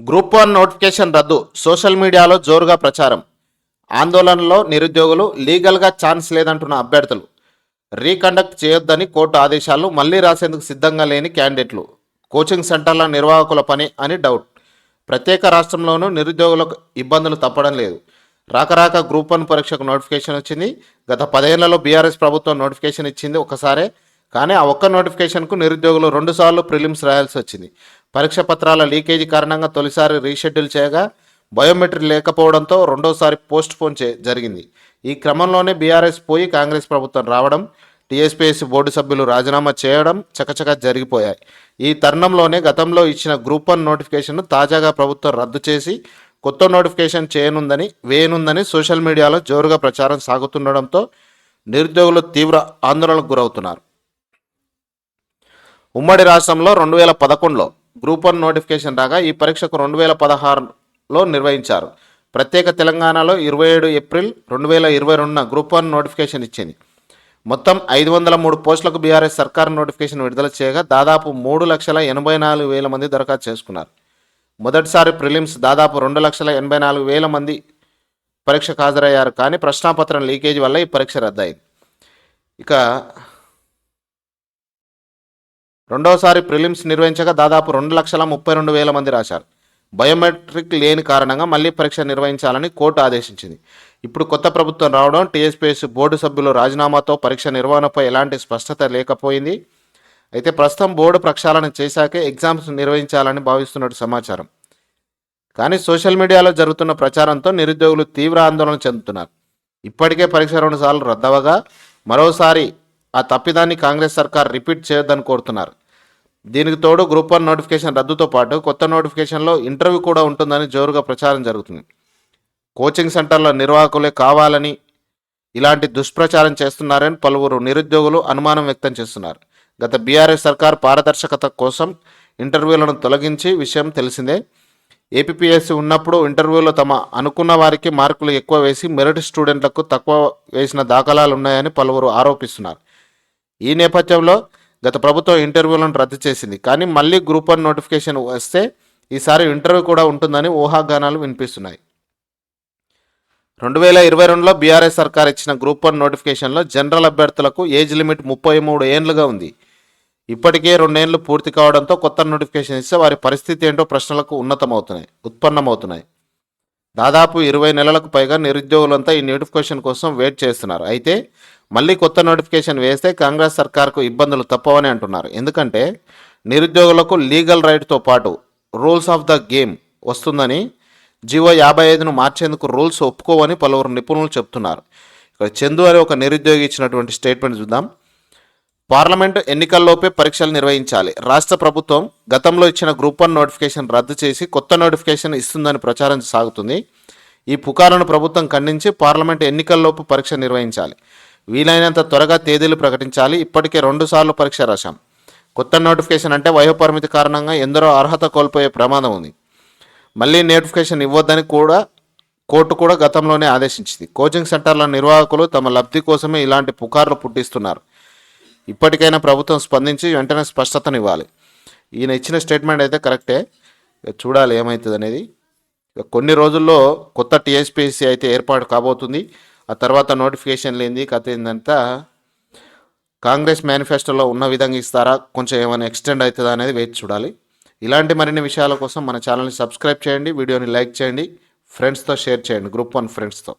Group one notification రద్దు social మీడియాలో జోరుగా ప్రచారం. ఆందోళనలో నిరుద్యోగులు లీగల్గా ఛాన్స్ లేదంటున్న అభ్యర్థులు. రీకండక్ట్ చేయొద్దని కోర్టు ఆదేశాలు మళ్ళీ రాసేందుకు సిద్ధంగా లేని క్యాండిడేట్లు. కోచింగ్ సెంటర్ల నిర్వాహకుల పని అని డౌట్. ప్రత్యేక రాష్ట్రంలోనూ నిరుద్యోగులకు ఇబ్బందులు తప్పడం లేదు. రాకరాక గ్రూప్ వన్ పరీక్షకు నోటిఫికేషన్ వచ్చింది. గత పదేళ్ళలో బీఆర్ఎస్ ప్రభుత్వం నోటిఫికేషన్ ఇచ్చింది ఒకసారే కానీ ఆ ఒక్క నోటిఫికేషన్కు నిరుద్యోగులు రెండుసార్లు ప్రిలిమ్స్ రాయాల్సి వచ్చింది. పరీక్ష పత్రాల లీకేజీ కారణంగా తొలిసారి రీషెడ్యూల్ చేయగా బయోమెట్రిక్ లేకపోవడంతో రెండోసారి పోస్ట్ పోన్ చే జరిగింది. ఈ క్రమంలోనే బీఆర్ఎస్ పోయి కాంగ్రెస్ ప్రభుత్వం రావడం టీఎస్పీఎస్సీ బోర్డు సభ్యులు రాజీనామా చేయడం చకచక జరిగిపోయాయి. ఈ తరుణంలోనే గతంలో ఇచ్చిన గ్రూప్ వన్ నోటిఫికేషన్ను తాజాగా ప్రభుత్వం రద్దు చేసి కొత్త నోటిఫికేషన్ చేయనుందని వేయనుందని సోషల్ మీడియాలో జోరుగా ప్రచారం సాగుతుండడంతో నిరుద్యోగులు తీవ్ర ఆందోళనకు గురవుతున్నారు. ఉమ్మడి రాష్ట్రంలో రెండు వేల పదకొండులో గ్రూప్ వన్ నోటిఫికేషన్ రాగా ఈ పరీక్షకు రెండు వేల పదహారులో నిర్వహించారు. ప్రత్యేక తెలంగాణలో ఇరవై ఏడు ఏప్రిల్ రెండు వేల ఇరవై రెండున గ్రూప్ వన్ నోటిఫికేషన్ ఇచ్చింది. మొత్తం ఐదు వందల మూడు పోస్టులకు బీఆర్ఎస్ సర్కార్ నోటిఫికేషన్ విడుదల చేయగా దాదాపు మూడు లక్షల ఎనభై నాలుగు వేల మంది దరఖాస్తు చేసుకున్నారు. మొదటిసారి ప్రిలిమ్స్ దాదాపు రెండు లక్షల ఎనభై నాలుగు వేల మంది పరీక్షకు హాజరయ్యారు కానీ ప్రశ్నాపత్రం లీకేజ్ వల్ల ఈ పరీక్ష రద్దయింది. ఇక రెండవసారి ప్రిలిమ్స్ నిర్వహించగా దాదాపు రెండు లక్షల ముప్పై రెండు వేల మంది రాశారు. బయోమెట్రిక్ లేని కారణంగా మళ్ళీ పరీక్ష నిర్వహించాలని కోర్టు ఆదేశించింది. ఇప్పుడు కొత్త ప్రభుత్వం రావడం టీఎస్పీఎస్ బోర్డు సభ్యులు రాజీనామాతో పరీక్ష నిర్వహణపై ఎలాంటి స్పష్టత లేకపోయింది. అయితే ప్రస్తుతం బోర్డు ప్రక్షాళన చేశాకే ఎగ్జామ్స్ నిర్వహించాలని భావిస్తున్నట్టు సమాచారం. కానీ సోషల్ మీడియాలో జరుగుతున్న ప్రచారంతో నిరుద్యోగులు తీవ్ర ఆందోళన చెందుతున్నారు. ఇప్పటికే పరీక్ష రెండుసార్లు రద్దవగా మరోసారి ఆ తప్పిదాన్ని కాంగ్రెస్ సర్కార్ రిపీట్ చేయొద్దని కోరుతున్నారు. దీనికి తోడు గ్రూప్ వన్ నోటిఫికేషన్ రద్దుతో పాటు కొత్త నోటిఫికేషన్లో ఇంటర్వ్యూ కూడా ఉంటుందని జోరుగా ప్రచారం జరుగుతుంది. కోచింగ్ సెంటర్ల నిర్వాహకులే కావాలని ఇలాంటి దుష్ప్రచారం చేస్తున్నారని పలువురు నిరుద్యోగులు అనుమానం వ్యక్తం చేస్తున్నారు. గత బీఆర్ఎస్ సర్కార్ పారదర్శకత కోసం ఇంటర్వ్యూలను తొలగించి విషయం తెలిసిందే. ఏపీఎస్సీ ఉన్నప్పుడు ఇంటర్వ్యూలో తమ అనుకున్న వారికి మార్కులు ఎక్కువ వేసి మెరిట్ స్టూడెంట్లకు తక్కువ వేసిన దాఖలాలు ఉన్నాయని పలువురు ఆరోపిస్తున్నారు. ఈ నేపథ్యంలో గత ప్రభుత్వం ఇంటర్వ్యూలను రద్దు చేసింది. కానీ మళ్ళీ గ్రూప్ వన్ నోటిఫికేషన్ వస్తే ఈసారి ఇంటర్వ్యూ కూడా ఉంటుందని ఊహాగానాలు వినిపిస్తున్నాయి. రెండు వేల ఇరవై రెండులో బీఆర్ఎస్ సర్కార్ ఇచ్చిన గ్రూప్ వన్ నోటిఫికేషన్లో జనరల్ అభ్యర్థులకు ఏజ్ లిమిట్ ముప్పై మూడు ఏండ్లుగా ఉంది. ఇప్పటికే రెండేళ్ళు పూర్తి కావడంతో కొత్త నోటిఫికేషన్ ఇస్తే వారి పరిస్థితి ఏంటో ప్రశ్నలకు ఉన్నతమవుతున్నాయి ఉత్పన్నమవుతున్నాయి. దాదాపు ఇరవై నెలలకు పైగా నిరుద్యోగులంతా ఈ నోటిఫికేషన్ కోసం వెయిట్ చేస్తున్నారు. అయితే మళ్ళీ కొత్త నోటిఫికేషన్ వేస్తే కాంగ్రెస్ సర్కార్కు ఇబ్బందులు తప్పవని అంటున్నారు. ఎందుకంటే నిరుద్యోగులకు లీగల్ రైట్తో పాటు రూల్స్ ఆఫ్ ద గేమ్ వస్తుందని జీవో యాభై ఐదును మార్చేందుకు రూల్స్ ఒప్పుకోవని పలువురు నిపుణులు చెప్తున్నారు. ఇక్కడ చందు అని ఒక నిరుద్యోగి ఇచ్చినటువంటి స్టేట్మెంట్ చూద్దాం. పార్లమెంటు ఎన్నికల్లోపే పరీక్షలు నిర్వహించాలి. రాష్ట్ర ప్రభుత్వం గతంలో ఇచ్చిన గ్రూప్ వన్ నోటిఫికేషన్ రద్దు చేసి కొత్త నోటిఫికేషన్ ఇస్తుందని ప్రచారం సాగుతుంది. ఈ పుకారును ప్రభుత్వం ఖండించి పార్లమెంట్ ఎన్నికల్లోపు పరీక్ష నిర్వహించాలి. వీలైనంత త్వరగా తేదీలు ప్రకటించాలి. ఇప్పటికే రెండుసార్లు పరీక్ష రాశాం. కొత్త నోటిఫికేషన్ అంటే వయోపరిమితి కారణంగా ఎందరో అర్హత కోల్పోయే ప్రమాదం ఉంది. మళ్ళీ నోటిఫికేషన్ ఇవ్వద్దని కూడా కోర్టు కూడా గతంలోనే ఆదేశించింది. కోచింగ్ సెంటర్ల నిర్వాహకులు తమ లబ్ధి కోసమే ఇలాంటి పుకార్లు పుట్టిస్తున్నారు. ఇప్పటికైనా ప్రభుత్వం స్పందించి వెంటనే స్పష్టతను ఇవ్వాలి ఈయన ఇచ్చిన స్టేట్మెంట్ అయితే కరెక్టే. చూడాలి ఏమవుతుంది అనేది కొన్ని రోజుల్లో కొత్త టీఎస్పీఎస్సీ అయితే ఏర్పాటు కాబోతుంది. ఆ తర్వాత నోటిఫికేషన్ లేనిది కథ ఏందంతా కాంగ్రెస్ మేనిఫెస్టోలో ఉన్న విధంగా ఇస్తారా కొంచెం ఏమైనా ఎక్స్టెండ్ అవుతుందా అనేది వేచి చూడాలి. ఇలాంటి మరిన్ని విషయాల కోసం మన ఛానల్ని సబ్స్క్రైబ్ చేయండి వీడియోని లైక్ చేయండి ఫ్రెండ్స్తో షేర్ చేయండి గ్రూప్ వన్ ఫ్రెండ్స్తో.